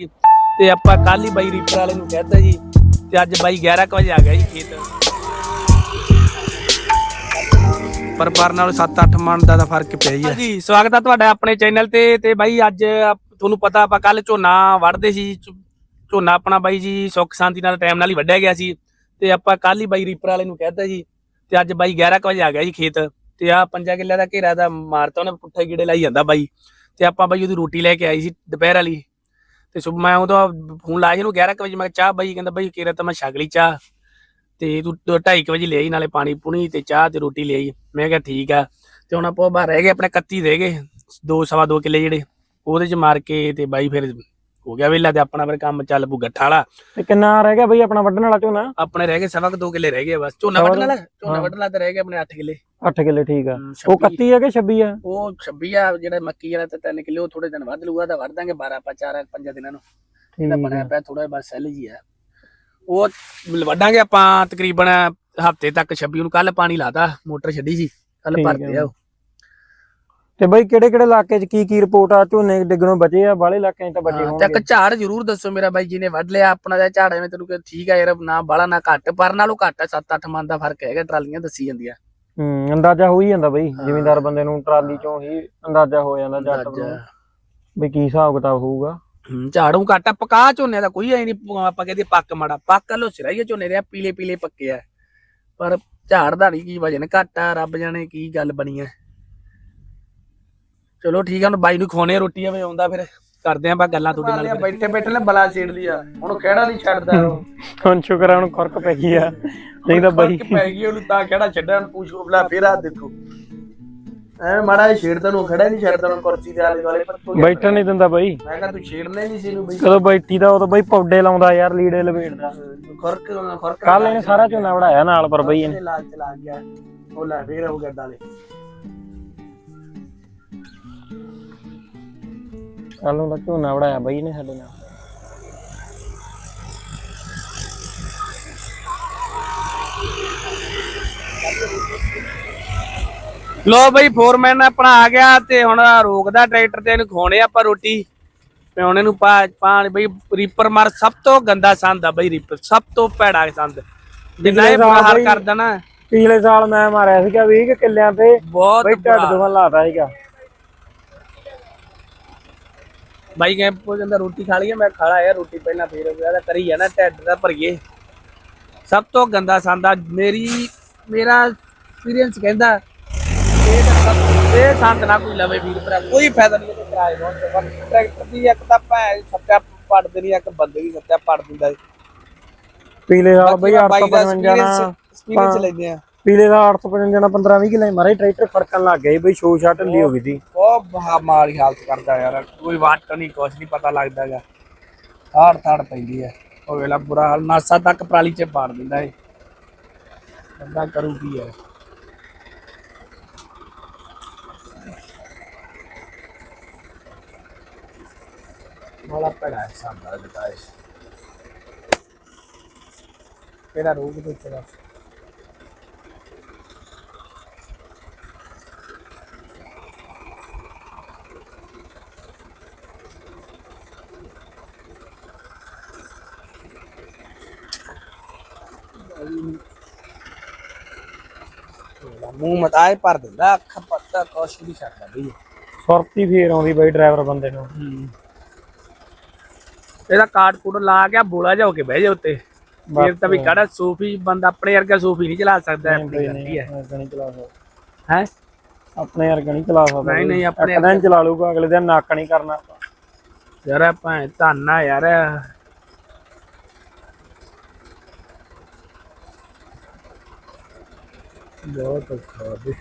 ਤੇ ਆਪਾਂ ਕੱਲ ਹੀ ਬਾਈ ਰੀਪਰ ਵਾਲੇ ਨੂੰ ਕਹਿਤਾ ਜੀ ਤੇ ਅੱਜ ਬਾਈ 11 ਕੁ ਵਜੇ ਆ ਗਿਆ ਜੀ ਖੇਤ। ਪਰ ਪਰ ਨਾਲ 7-8 ਮਣ ਦਾ ਫ਼ਰਕ ਪਿਆ ਹੀ ਜੀ ਸਵਾਗਤ ਹੈ ਤੁਹਾਡਾ ਆਪਣੇ ਚੈਨਲ ਤੇ ਤੇ ਬਾਈ ਅੱਜ ਤੁਹਾਨੂੰ ਪਤਾ ਆਪਾਂ ਕੱਲ ਝੋਨਾ ਵੜਦੇ ਸੀ ਝੋਨਾ ਆਪਣਾ ਬਾਈ ਜੀ ਸੁੱਖ ਸ਼ਾਂਤੀ ਨਾਲ ਟਾਈਮ ਨਾਲ ਹੀ ਵੱਢਿਆ ਗਿਆ ਸੀ ਤੇ ਆਪਾਂ ਕੱਲ ਹੀ ਬਾਈ ਰੀਪਰ ਵਾਲੇ ਨੂੰ ਕਹਿਤਾ ਜੀ ਤੇ ਅੱਜ ਬਾਈ 11 ਕੁ ਵਜੇ ਆ ਗਿਆ ਜੀ ਖੇਤ ਤੇ ਆ ਪੰਜਾ ਕਿੱਲਿਆਂ ਦਾ ਘੇਰਾ ਦਾ ਮਾਰਤਾ ਉਹਨੇ ਪੁੱਠੇ ਗੀੜੇ ਲਾਈ ਜਾਂਦਾ ਬਾਈ ਤੇ ਆਪਾਂ ਬਾਈ ਉਹਦੀ ਰੋਟੀ ਲੈ ਕੇ ਆਈ ਸੀ ਦੁਪਹਿਰ ਵਾਲੀ। ਤੇ ਸੁਬ ਮੈਂ ਉਦੋਂ ਫੋਨ ਲਾਇਆ ਸੀ ਉਹਨੂੰ 11 ਕੁ ਵਜੇ, ਮੈਂ ਕਿਹਾ ਚਾਹ ਬਾਈ, ਕਹਿੰਦਾ ਬਾਈ ਕੇਰਾ ਤਾਂ ਮੈਂ ਛਕ ਲਈ ਚਾਹ। ਤੇ ਤੂੰ 2:30 ਵਜੇ ਲਿਆਈ ਨਾਲੇ ਪਾਣੀ ਪੁਣੀ ਤੇ ਚਾਹ ਤੇ ਰੋਟੀ ਲਿਆਈ ਮੈਂ ਕਿਹਾ ਠੀਕ ਆ। ਤੇ ਹੁਣ ਆਪਾਂ ਬਾਹਰ ਰਹਿ ਗਏ, ਆਪਣੇ 31 ਰਹਿ ਗਏ। ਦੋ, ਸਵਾ ਦੋ ਕਿੱਲੇ ਜਿਹੜੇ, ਉਹਦੇ ਚ ਮਾਰ ਕੇ ਤੇ ਬਾਈ ਫਿਰ ਹੋ ਗਿਆ ਵੇਲਾ ਤੇ ਆਪਣਾ ਫਿਰ ਕੰਮ ਚੱਲ ਪੂ ਗੱਠਾ ਵਾਲਾ। ਤੇ ਕਿੰਨਾ ਰਹਿ ਗਿਆ ਬਈ ਆਪਣਾ ਵੱਢਣ ਵਾਲਾ ਝੋਨਾ? ਆਪਣੇ ਰਹਿ ਗਏ ਸਵਾ ਕੁ ਦੋ ਕਿੱਲੇ ਰਹਿ ਗਏ ਬਸ। ਝੋਨਾ ਵੱਢਣ ਵਾਲਾ ਝੋਨਾ। ਵੱਢਣ ਵਾਲਾ ਤੇ ਰਹਿ ਗਏ ਆਪਣੇ 8 ਕਿੱਲੇ। 8 ਕਿੱਲੇ ਠੀਕ ਆ। ਉਹ 26 31 ਆ ਕਿ 26 ਆ? ਉਹ 26 ਆ ਜਿਹੜਾ ਮੱਕੀ ਵਾਲਾ ਤੇ 3 ਕਿੱਲੇ ਉਹ ਥੋੜੇ ਦਿਨ ਵੱਧ ਲੂਗਾ ਤਾਂ ਵੱਢ ਦਾਂਗੇ 12 ਆਪਾਂ 4 5 ਦਿਨਾਂ ਨੂੰ। ਇਹਦਾ ਬਣਿਆ। ਪਿਆ ਥੋੜਾ ਬਸ ਸੈਲ ਜੀ ਆ। ਉਹ ਵੱਢਾਂਗੇ ਆਪਾਂ ਤਕਰੀਬਨ ਹਫ਼ਤੇ ਤੱਕ 26 ਨੂੰ। ਕੱਲ ਪਾਣੀ ਲਾਤਾ ਮੋਟਰ ਛੱਡੀ ਸੀ। ਕੱਲ ਹੈ। ਆ ਉਹ। ਤੇ ਬਈ ਕਿਹੜੇ ਕਿਹੜੇ ਇਲਾਕੇ 'ਚ ਕੀ ਕੀ ਰਿਪੋਰਟ ਆ ਝੋਨੇ ਡਿੱਗਣੋਂ ਬਚੇ ਆ ਬਾਹਲੇ ਇਲਾਕਿਆਂ 'ਚ ਤਾਂ ਬਚੇ ਹਾਂ, ਤੇ ਇੱਕ ਹੋਣਗੇ ਝਾੜ ਜ਼ਰੂਰ ਦੱਸੋ ਮੇਰਾ ਬਾਈ ਜੀ ਨੇ ਵੱਢ ਲਿਆ ਆਪਣਾ ਦਾ ਝਾੜ ਐਵੇਂ ਤੈਨੂੰ ਕਿ ਠੀਕ ਆ ਯਾਰ ਨਾ ਬਾਲਾ ਨਾ ਘੱਟ ਪਰ ਨਾਲੋਂ ਘੱਟ 7-8 ਮਨ ਦਾ ਫ਼ਰਕ ਹੈਗਾ ਟਰਾਲੀਆਂ ਦੱਸੀ ਜਾਂਦੀਆਂ। ਹੂੰ ਅੰਦਾਜ਼ਾ ਹੋ ਹੀ ਜਾਂਦਾ ਬਈ। ਜ਼ਿਮੀਂਦਾਰ ਬੰਦੇ ਨੂੰ ਟਰਾਲੀ 'ਚੋਂ ਹੀ ਅੰਦਾਜ਼ਾ ਹੋ ਜਾਂਦਾ ਜੱਟ ਨੂੰ। ਵੀ ਕੀ ਹਿਸਾਬ ਕਿਤਾਬ ਹੋਊਗਾ? ਹੂੰ, ਝਾੜੂ ਘੱਟ ਆ, ਪਕਾ ਝੋਨੇ ਦਾ ਕੋਈ ਐ ਨਹੀਂ ਆਪਾਂ ਕਹਿੰਦੇ ਪੱਕ ਮਾੜਾ ਪੱਕ ਲੋ ਸਿਰਾ ਹੀ ਆ ਝੋਨੇ ਦੇ ਪੀਲੇ ਪੀਲੇ ਪੱਕੇ ਆ। ਪਰ ਝਾੜ ਦਾ ਨਹੀਂ ਕੀ ਵਜਨ ਘੱਟ ਆ ਰੱਬ ਜਾਣੇ ਕੀ ਗੱਲ ਬਣੀ ਐ ਚਲੋ ਠੀਕ ਆ ਹੁਣ ਬਾਈ ਨੂੰ ਖਵਾਉਣੇ ਆ ਰੋਟੀ ਆਵੇ ਆਉਂਦਾ ਫਿਰ ਕਰਦੇ ਆਂ ਬਾ ਗੱਲਾਂ ਤੁਹਾਡੇ ਨਾਲ ਫਿਰ। ਬੈਠੇ ਬੈਠੇ ਨੇ ਬਲਾ ਛੇੜ ਲਿਆ। ਹੁਣ ਕਿਹੜਾ ਨਹੀਂ ਛੱਡਦਾ ਉਹ? ਹੁਣ ਸ਼ੁਕਰ ਆ ਹੁਣ ਖੁਰਕ ਪੈ ਗਈ ਆ। ਨਹੀਂ ਤਾਂ ਬਈ ਫ਼ਰਕ ਪੈ ਗਈ ਉਹਨੂੰ ਤਾਂ ਕਿਹੜਾ ਛੱਡਣ ਪੁੱਛੋ ਬਲਾ ਫੇਰ ਆ ਦੇਖੋ। ਐ ਮਾੜਾ ਜਿਹਾ ਛੇੜਦਾ ਨੂੰ ਖੜਾ ਨਹੀਂ ਛੱਡਦਾ ਨੂੰ ਕੁਰਸੀ ਦੇ ਆਲੇ ਦੁਆਲੇ ਪਰ ਕੋਈ ਬੈਠਣ ਨਹੀਂ ਦਿੰਦਾ ਬਈ। ਮੈਂ ਕਿਹਾ ਤੂੰ ਛੇੜਨਾ ਹੀ ਨਹੀਂ ਸੀ ਨੂੰ ਬਈ। ਕਦੋਂ ਬੈਠੀ ਦਾ ਉਦੋਂ ਬਈ ਪੌਡੇ ਲਾਉਂਦਾ ਯਾਰ ਲੀੜੇ ਲਵੇੜਦਾ ਖੁਰਕ ਖੁਰਕ ਕੱਲ ਇਹਨੇ ਸਾਰਾ ਝੋਨਾ ਵੜਾਇਆ ਨਾਲ ਪਰ ਬਈ ਇਹਨੇ ਲਾਲ ਚਲਾ ਗਿਆ। ਉਹ ਲੈ ਫੇਰ ਹੋ ਗਿਆ ਦਾਲੇ। ਕੱਲ ਨੂੰ ਤਾਂ ਝੋਨਾ ਵੜਾਇਆ ਬਈ ਇਹਨੇ ਸਾਡੇ ਨਾਲ ਲੋ ਬਈ ਫੋਰਮੈਨ ਆਪਣਾ ਆ ਗਿਆ ਤੇ ਹੁਣ ਰੋਕਦਾ ਟਰੈਕਟਰ ਤੇ ਇਹਨੂੰ ਖਵਾਉਣੇ ਆਪਾਂ ਰੋਟੀ ਤੇ ਹੁਣ ਇਹਨੂੰ ਪਾ ਪਾਣੀ ਬਈ ਰੀਪਰ ਮਾਰ ਸਭ ਤੋਂ ਗੰਦਾ ਸੰਦ ਆ ਬਈ ਰੀਪਰ ਸਭ ਤੋਂ ਭੈੜਾ ਸੰਦ ਜਿੰਨਾ ਇਹ ਬੁਰਾ ਹਾਲ ਕਰਦਾ ਨਾ ਪਿਛਲੇ ਸਾਲ ਮੈਂ ਮਾਰਿਆ ਸੀਗਾ 20 ਕੁ ਕਿੱਲਿਆਂ ਤੇ ਬਹੁਤ ਬਈ ਢੱਡ। ਦੋਵਾਂ ਲਾਤਾ ਸੀਗਾ ਬਾਈ ਕਹੇ ਪੁੱਛ ਜਾਂਦਾ ਰੋਟੀ ਖਾ ਲਈਏ ਮੈਂ ਖਾ ਲਿਆ ਰੋਟੀ ਪਹਿਲਾਂ ਫੇਰ ਉਹਦਾ ਕਰੀ ਜਾਣਾ ਢਿੱਡ ਦਾ ਭਰੀਏ। ਸਭ ਤੋਂ ਗੰਦਾ ਸੰਦ ਮੇਰੀ ਮੇਰਾ ਐਕਸਪੀਰੀਅੰਸ ਕਹਿੰਦਾ ਇਹ ਤਾਂ ਸਭ ਇਹ ਸੰਦ ਨਾ ਕੋਈ ਲਵੇ ਵੀਰ ਭਰਾ ਕੋਈ ਫਾਇਦਾ ਨਹੀਂ ਇਹਦੇ ਕਿਰਾਏ ਤੇ ਪਰ ਟਰੈਕਟਰ ਦੀ ਇੱਕ ਤਾਂ ਭੈ ਸੱਤਿਆ ਪੜ ਦੇਣੀ ਇੱਕ ਬੰਦੇ ਦੀ ਸੱਤਿਆ ਪੜ ਦਿੰਦਾ। ਪਿਛਲੇ ਸਾਲ ਬਈ ਬਾਈ ਦਾ 855 ਨਾ ਐਕਸਪੀਰੀਅੰਸ ਲੈਂਦੇ ਆ। ਪਿਛਲੇ ਸਾਲ 855 ਨਾ 15 20 ਕਿੱਲੇ, ਮਾਰੇ ਟਰੈਕਟਰ ਫੜਕਣ ਲੱਗ ਗਏ ਬਈ ਸ਼ੋ ਸ਼ਾਟ ਢਿੱਲੀ ਹੋ ਗਈ ਸੀ। ਬਹੁਤ ਮਾੜੀ ਹਾਲਤ ਕਰਦਾ ਯਾਰ, ਕੋਈ ਵਾਟ ਨਹੀਂ ਕੁਛ ਨਹੀਂ ਪਤਾ ਲੱਗਦਾਗਾ ਥਾੜ ਥਾੜ ਪੈਂਦੀ ਹੈ। ਉਹ ਵੇਲਾ ਬੁਰਾ ਹਾਲ, ਨਾਸਾ ਤੱਕ ਪਰਾਲੀ ਚ ਪਾੜ ਦਿੰਦਾ ਏ ਬੰਦਾ ਕਰੂ ਕੀ ਯਾਰ ਮਾਲਾ ਪੜਾ ਹੈ ਸਾਡਾ ਦਿਖਾਏ ਤੇਰਾ ਰੋਗ ਤੇ ਤੇਰਾ ਮੂੰਹ ਮਤਾਏ ਭਰ ਦਿੰਦਾ ਅੱਖ ਪੱਤਾ ਕੁਛ ਨਹੀਂ ਛੱਡਦਾ ਬਈ। ਸੁਰਤੀ ਫੇਰ ਆਉਂਦੀ ਬਈ ਡਰਾਈਵਰ ਬੰਦੇ ਨੂੰ। ਇਹਦਾ ਕਾਟ ਕੂਟ ਲਾ ਕੇ ਬੋਲਾ ਜਾ ਹੋ ਕੇ ਬਹਿ ਜਾ ਉੱਤੇ। ਫਿਰ ਤਾਂ ਵੀ ਕਿਹੜਾ ਸੂਫੀ ਬੰਦਾ ਆਪਣੇ ਵਰਗਾ ਸੂਫੀ ਨਹੀਂ ਚਲਾ ਸਕਦਾ ਆਪਣੀ ਗੱਡੀ ਹੈ। ਨਹੀਂ ਚਲਾ ਸਕਦਾ। ਹੈ? ਆਪਣੇ ਯਾਰ ਨਹੀਂ ਚਲਾ ਸਕਦਾ ਨਹੀਂ। ਨਹੀਂ, ਆਪਣੇ ਦਿਨ ਚਲਾ ਲੂਗਾ ਅਗਲੇ ਦਿਨ ਨੱਕ ਨਹੀਂ ਕਰਨਾ ਯਾਰ ਭਾਂ ਧੰਨਾ ਯਾਰ। ਬਹੁਤ ਔਖਾ ਵੀ।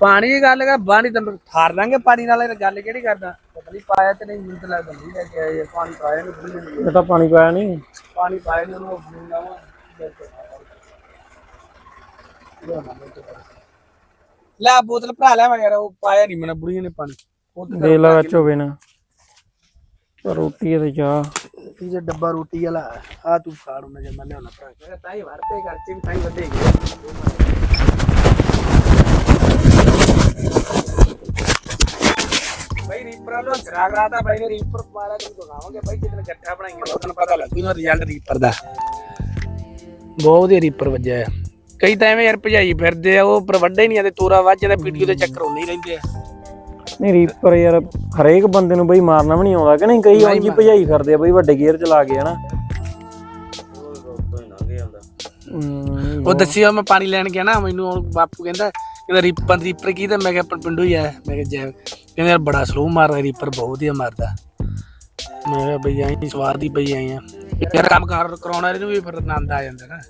ਪਾਣੀ ਦੀ ਗੱਲ ਕਰ ਪਾਣੀ ਤੈਨੂੰ ਠਾਰ ਦਾਂਗੇ ਪਾਣੀ ਨਾਲ ਗੱਲ ਕਿਹੜੀ ਕਰਦਾ? ਪਤਾ ਨਹੀਂ ਪਾਇਆ ਤੇ ਨਹੀਂ ਤਾਂ ਲੱਗਦਾ ਨਹੀਂ ਲੈ ਕੇ ਆਏ ਪਾਣੀ ਪਾਇਆ ਨਹੀਂ ਇਹ ਤਾਂ ਪਾਣੀ ਪਾਇਆ ਨਹੀਂ ਪਾਣੀ ਪਾਇਆ ਨਹੀਂ ਉਹਨੂੰ ਬੁੜੀ ਲਾਵਾਂ ਲੈ ਬੋਤਲ ਭਰਾ ਲੈ ਮੈਂ ਯਾਰ ਉਹ ਪਾਇਆ ਨਹੀਂ ਮੈਨੂੰ ਬੁੜੀਆਂ ਨੇ ਪਾਣੀ। ਉਹ ਤੇ ਦੇ ਲਾ ਵਿੱਚ ਹੋਵੇ ਨਾ। ਰੋਟੀ ਤੇ ਚਾਹ। ਇਹ ਜੇ ਡੱਬਾ ਰੋਟੀ ਵਾਲਾ ਆ ਤੂੰ ਫਾੜ ਉਹਨਾਂ ਜੇ ਮੈਂ ਲਿਆਉਣਾ ਭਰਾ। ਕੇ ਤਾਂ ਹੀ ਵਰਤੇ ਖਰਚੇ ਵੀ ਤਾਂ ਹੀ ਵਧੇਗੇ ਭਾਈ ਰੀਪਰ ਨੂੰ ਚਰਾਗ ਰਾਤਾ ਭਾਈ ਨੇ ਰੀਪਰ ਵਾਲਾ ਨੂੰ ਦਿਖਾਵਾਂਗੇ ਭਾਈ ਜਿੱਦਣ ਗੱਠਾ ਬਣਾਈਏ ਤੁਹਾਨੂੰ ਪਤਾ ਲੱਗੂ ਨਾ ਰਿਜ਼ਲਟ ਰੀਪਰ ਦਾ। ਬਹੁਤ ਵਧੀਆ ਰੀਪਰ ਵੱਜਿਆ। ਕਈ ਤਾਂ ਐਵੇਂ ਯਾਰ ਭਜਾਈ ਫਿਰਦੇ ਆ ਉਹ ਪਰ ਵੱਡੇ ਨਹੀਂ ਆਦੇ ਤੋਰਾ ਵੱਜ ਜਾਂਦਾ ਦੇ ਚੱਕਰ ਹੁੰਦੇ ਰਹਿੰਦੇ ਆ। ਨਹੀਂ ਰੀਪਰ ਯਾਰ ਹਰੇਕ ਬੰਦੇ ਨੂੰ ਬਈ ਮਾਰਨਾ ਵੀ ਨਹੀਂ ਆਉਂਦਾ ਕਿ ਨਹੀਂ? ਕਈ ਉਂਝ ਹੀ ਭਜਾਈ ਫਿਰਦੇ ਆ ਬਈ ਵੱਡੇ ਗੇਅਰ ਚ ਲਾ ਕੇ ਹਨਾ। ਉਹ ਦੱਸਿਆ ਮੈਂ ਪਾਣੀ ਲੈਣ ਗਿਆ ਨਾ ਮੈਨੂੰ ਬਾਪੂ ਕਹਿੰਦਾ ਕਹਿੰਦਾ ਰੀਪਰ ਰੀਪਰ ਕੀ? ਤੇ ਮੈਂ ਕਿਹਾ ਆਪਣਾ ਪਿੰਡੂ ਹੀ ਆ। ਮੈਂ ਕਿਹਾ ਜੈ ਕਹਿੰਦਾ ਯਾਰ ਬੜਾ ਸਲੋ ਮਾਰਦਾ ਰੀਪਰ ਬਹੁਤ ਵਧੀਆ ਮਾਰਦਾ। ਮੈਂ ਕਿਹਾ ਬਈ ਆਈ ਸਵਾਰ ਦੀ ਬਈ ਆਈ ਆ। ਯਾਰ ਕੰਮ ਕਾਰ ਕਰਾਉਣਾ ਇਹਨੂੰ ਵੀ ਫਿਰ ਆਨੰਦ ਆ ਜਾਂਦਾ ਨਾ।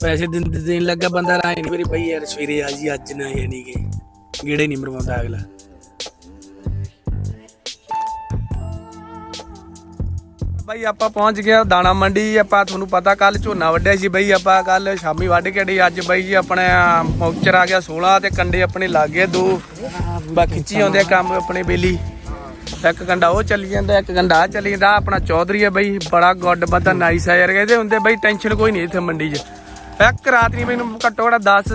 ਪੈਸੇ ਦਿਨ ਦੇਣ ਲੱਗਾ ਬੰਦਾ ਨਹੀਂ ਮੇਰੀ ਬਈ ਯਾਰ ਸਵੇਰੇ ਆ ਜੀ ਅੱਜ ਨਾ ਯਾਨੀ ਕਿ। ਗੇੜੇ ਨਹੀਂ ਮਰਵਾਉਂਦਾ ਅਗਲਾ। ਬਾਈ ਆਪਾਂ ਪਹੁੰਚ ਗਏ ਦਾਣਾ ਮੰਡੀ, ਆਪਾਂ ਤੁਹਾਨੂੰ ਪਤਾ ਕੱਲ ਝੋਨਾ ਵੱਢਿਆ ਸੀ ਬਈ, ਆਪਾਂ ਕੱਲ ਸ਼ਾਮੀ ਵੱਢ ਕੇ ਡੀ ਅੱਜ ਬਾਈ ਜੀ ਆਪਣੇ ਮੌਕਚਰ ਆ ਗਿਆ 16 ਤੇ ਕੰਡੇ ਆਪਣੇ ਲੱਗ ਗਏ ਦੋ ਬਾ ਖਿੱਚੀ ਆਉਂਦੇ ਕੰਮ ਆਪਣੇ ਬੇਲੀ। ਇੱਕ ਕੰਡਾ ਉਹ ਚੱਲੀ ਜਾਂਦਾ, ਇੱਕ ਕੰਡਾ ਆ ਚੱਲੀ ਜਾਂਦਾ ਆਪਣਾ ਚੌਧਰੀ ਹੈ ਬਈ, ਬੜਾ ਗੁੱਡ ਬੰਦਾ ਨਾਈਸ ਆ ਯਾਰ, ਕਹਿੰਦੇ ਹੁੰਦੇ ਬਈ ਟੈਨਸ਼ਨ ਕੋਈ ਨਹੀਂ ਇੱਥੇ ਮੰਡੀ 'ਚ। ਇੱਕ ਰਾਤ ਨਹੀਂ ਮੈਨੂੰ ਘੱਟੋ ਘੱਟ 10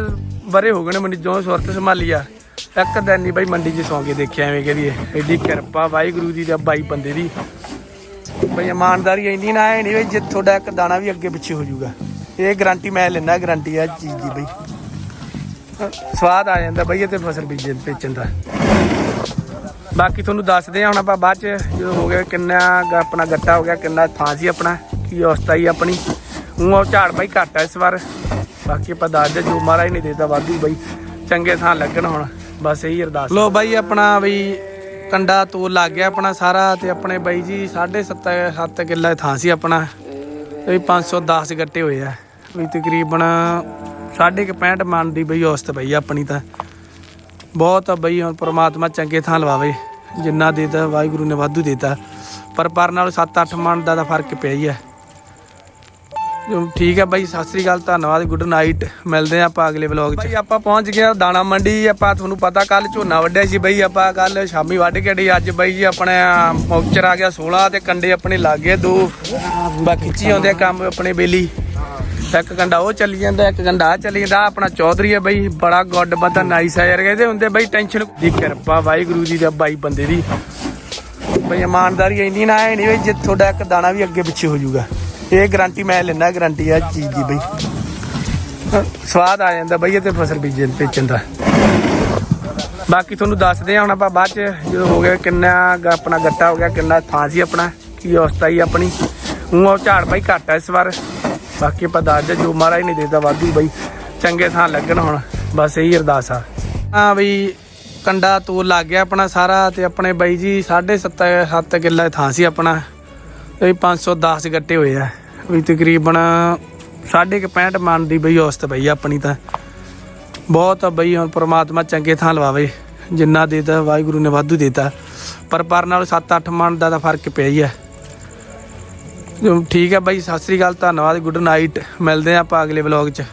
ਬਰੇ ਹੋ ਗਏ ਨੇ ਮੰਡੀ ਜੋ ਸੁਰਤ ਸੰਭਾਲੀ ਆ। ਇੱਕ ਦਿਨ ਨਹੀਂ ਬਾਈ ਮੰਡੀ 'ਚ ਸੌਂ ਕੇ ਦੇਖਿਆ, ਐਵੇਂ ਕਹਦੀ ਐਡੀ ਕਿਰਪਾ ਵਾਹਿਗੁਰੂ ਦੀ ਤੇ ਬਾਈ ਬੰਦੇ ਦੀ। ਬਈ ਇਮਾਨਦਾਰੀ ਇੰਨੀ ਨਾ ਹੈ ਨਹੀਂ ਬਈ, ਜੇ ਤੁਹਾਡਾ ਇੱਕ ਦਾਣਾ ਵੀ ਅੱਗੇ ਪਿੱਛੇ ਹੋ ਜਾਊਗਾ। ਇਹ ਗਾਰੰਟੀ ਮੈਂ ਲੈਣਾ ਗਾਰੰਟੀ ਆ ਚੀਜ਼ ਦੀ ਬਈ। ਸਵਾਦ ਆ ਜਾਂਦਾ ਬਈ, ਇਹ ਤੇ ਫਸਲ ਬੀਜਣ ਵੇਚਣ ਦਾ। ਬਾਕੀ ਤੁਹਾਨੂੰ ਦੱਸਦੇ ਆ ਹੁਣ ਆਪਾਂ ਬਾਅਦ ਚ, ਜਦੋਂ ਹੋ ਗਿਆ ਕਿੰਨਾ ਆਪਣਾ ਗੱਟਾ ਹੋ ਗਿਆ, ਕਿੰਨਾ ਥਾਂ ਸੀ ਆਪਣਾ, ਕੀ ਅਵਸਥਾ ਹੀ ਆਪਣੀ। ਉਹ ਉਹ ਝਾੜ ਬਾਈ ਘੱਟ ਆ ਇਸ ਵਾਰ। ਬਾਕੀ ਆਪਾਂ ਦੱਸਦੇ ਜੋ ਮਹਾਰਾਜ ਨੇ ਦੇਤਾ ਵਾਧੂ ਬਾਈ, ਚੰਗੇ ਥਾਂ ਲੱਗਣ ਹੁਣ। ਬਸ ਇਹੀ ਅਰਦਾਸ। ਲੋ ਬਾਈ ਆਪਣਾ ਬਈ ਕੰਡਾ ਤੋਲ ਲੱਗ ਗਿਆ ਆਪਣਾ ਸਾਰਾ ਤੇ ਆਪਣੇ ਬਾਈ ਜੀ 7.5 7 ਕਿੱਲਾ ਥਾਂ ਸੀ ਆਪਣਾ। ਇਹ 510 ਗੱਟੇ ਹੋਏ ਆ। ਵੀ ਤਕਰੀਬਨ 65 ਮਨ ਦੀ ਬਈ ਔਸਤ ਬਈ ਆਪਣੀ ਤਾਂ। ਬਹੁਤ ਆ ਬਈ, ਹੁਣ ਪ੍ਰਮਾਤਮਾ ਚੰਗੇ ਥਾਂ ਲਵਾਵੇ। ਜਿੰਨਾ ਦੇਤਾ, ਵਾਹਿਗੁਰੂ ਨੇ ਵਾਧੂ ਦੇਤਾ। ਪਰ ਪਰ ਨਾਲ 7-8 ਮਣ ਦਾ ਤਾਂ ਫ਼ਰਕ ਪਿਆ ਹੀ ਹੈ ਠੀਕ ਹੈ ਬਾਈ, ਸਤਿ ਸ੍ਰੀ ਅਕਾਲ, ਧੰਨਵਾਦ ਗੁੱਡ ਨਾਈਟ ਮਿਲਦੇ ਆ ਆਪਾਂ ਅਗਲੇ ਵਲੌਗ 'ਚ। ਬਾਈ, ਆਪਾਂ ਪਹੁੰਚ ਗਏ ਆ ਦਾਣਾ ਮੰਡੀ, ਆਪਾਂ ਤੁਹਾਨੂੰ ਪਤਾ ਕੱਲ ਝੋਨਾ ਵੱਢਿਆ ਸੀ ਬਈ, ਆਪਾਂ ਕੱਲ ਸ਼ਾਮੀ ਵੱਢ ਕੇ ਡੀ ਅੱਜ ਬਾਈ ਜੀ ਆਪਣੇ ਮੌਕਚਰ ਆ ਗਿਆ 16 ਤੇ ਕੰਡੇ ਆਪਣੇ ਲੱਗ ਗਏ ਦੋ। ਬਾ ਖਿੱਚੀ ਆਉਂਦੇ ਕੰਮ ਆਪਣੇ ਬੇਲੀ। ਇੱਕ ਕੰਡਾ ਉਹ ਚੱਲੀ ਜਾਂਦਾ, ਇੱਕ ਕੰਡਾ ਆ ਚੱਲੀ ਜਾਂਦਾ ਆਪਣਾ ਚੌਧਰੀ ਹੈ ਬਈ, ਬੜਾ ਗੁੱਡ ਬੰਦਾ ਨਾਈਸ ਆ ਯਾਰ, ਕਹਿੰਦੇ ਹੁੰਦੇ ਬਈ ਟੈਨਸ਼ਨ ਦੀ ਕਿਰਪਾ ਵਾਹਿਗੁਰੂ ਜੀ ਤੇ ਬਾਈ ਬੰਦੇ ਦੀ। ਬਈ, ਇਮਾਨਦਾਰੀ ਇੰਨੀ ਨਾ ਹੈ ਨਹੀਂ ਬਈ ਜੇ ਤੁਹਾਡਾ ਇੱਕ ਦਾਣਾ ਵੀ ਅੱਗੇ ਪਿੱਛੇ ਹੋ ਜਾਊਗਾ। ਇਹ ਗਾਰੰਟੀ ਮੈਂ ਲੈਣਾ ਗਾਰੰਟੀ ਆ ਚੀਜ਼ ਦੀ ਬਈ। ਸਵਾਦ ਆ ਜਾਂਦਾ ਬਈ, ਇਹ ਤੇ ਫਸਲ ਬੀਜਣ ਵੇਚਣ ਦਾ। ਬਾਕੀ ਤੁਹਾਨੂੰ ਦੱਸਦੇ ਆ ਹੁਣ ਆਪਾਂ ਬਾਅਦ ਚ, ਜਦੋਂ ਹੋ ਗਿਆ ਕਿੰਨਾ ਆਪਣਾ ਗੱਟਾ ਹੋ ਗਿਆ, ਕਿੰਨਾ ਥਾਂ ਸੀ ਆਪਣਾ, ਕੀ ਅਵਸਥਾ ਹੀ ਆਪਣੀ। ਉਹ ਉਹ ਝਾੜ ਬਾਈ ਘੱਟ ਆ ਇਸ ਵਾਰ। ਬਾਕੀ ਆਪਾਂ ਦੱਸਦੇ ਜੋ ਮਹਾਰਾਜ ਨਹੀਂ ਦੇਤਾ ਵਾਧੂ ਬਈ, ਚੰਗੇ ਥਾਂ ਲੱਗਣ ਹੁਣ, ਬਸ ਇਹੀ ਅਰਦਾਸ ਆ। ਹਾਂ ਬਈ, ਕੰਡਾ ਤੋਲ ਲੱਗ ਗਿਆ ਆਪਣਾ ਸਾਰਾ ਤੇ ਆਪਣੇ ਬਾਈ ਜੀ 7.5 7 ਕਿੱਲਾ ਥਾਂ ਸੀ ਆਪਣਾ। ਇਹ 510 ਗੱਟੇ ਹੋਏ ਆ। ਵੀ ਤਕਰੀਬਨ 65 ਮਨ ਦੀ ਬਈ ਔਸਤ ਪਈ ਆਪਣੀ ਤਾਂ। ਬਹੁਤ ਆ ਬਈ, ਹੁਣ ਪ੍ਰਮਾਤਮਾ ਚੰਗੇ ਥਾਂ ਲਵਾਵੇ। ਜਿੰਨਾ ਦੇਤਾ, ਵਾਹਿਗੁਰੂ ਨੇ ਵਾਧੂ ਦੇਤਾ। ਪਰ ਪਰ ਨਾਲ 7-8 ਮਨ ਦਾ ਤਾਂ ਫ਼ਰਕ ਪਿਆ ਹੀ ਹੈ ਠੀਕ ਹੈ ਬਾਈ, ਸਤਿ ਸ੍ਰੀ ਅਕਾਲ, ਧੰਨਵਾਦ, ਗੁੱਡ ਨਾਈਟ। ਮਿਲਦੇ ਆ ਆਪਾਂ ਅਗਲੇ ਵਲੌਗ 'ਚ।